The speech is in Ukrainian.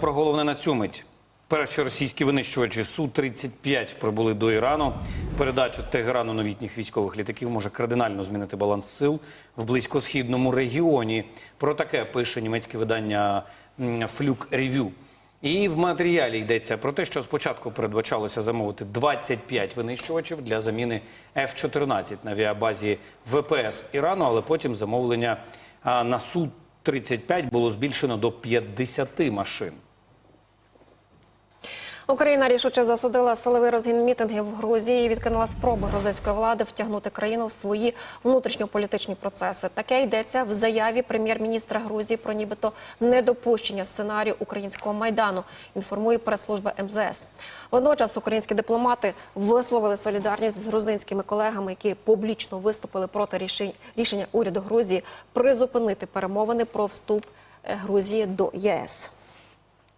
Про головне на цю мить. Перші російські винищувачі Су-35 прибули до Ірану. Передача Тегерану новітніх військових літаків може кардинально змінити баланс сил в близькосхідному регіоні. Про таке пише німецьке видання Флюк Ревю. І в матеріалі йдеться про те, що спочатку передбачалося замовити 25 винищувачів для заміни F-14 на авіабазі ВПС Ірану, але потім замовлення на Су-35 було збільшено до 50 машин. Україна рішуче засудила силовий розгін мітингів в Грузії і відкинула спроби грузинської влади втягнути країну в свої внутрішньополітичні процеси. Таке йдеться в заяві прем'єр-міністра Грузії про нібито недопущення сценарію українського майдану. Інформує прес-служба МЗС. Водночас українські дипломати висловили солідарність з грузинськими колегами, які публічно виступили проти рішення уряду Грузії призупинити перемовини про вступ е, Грузії до ЄС.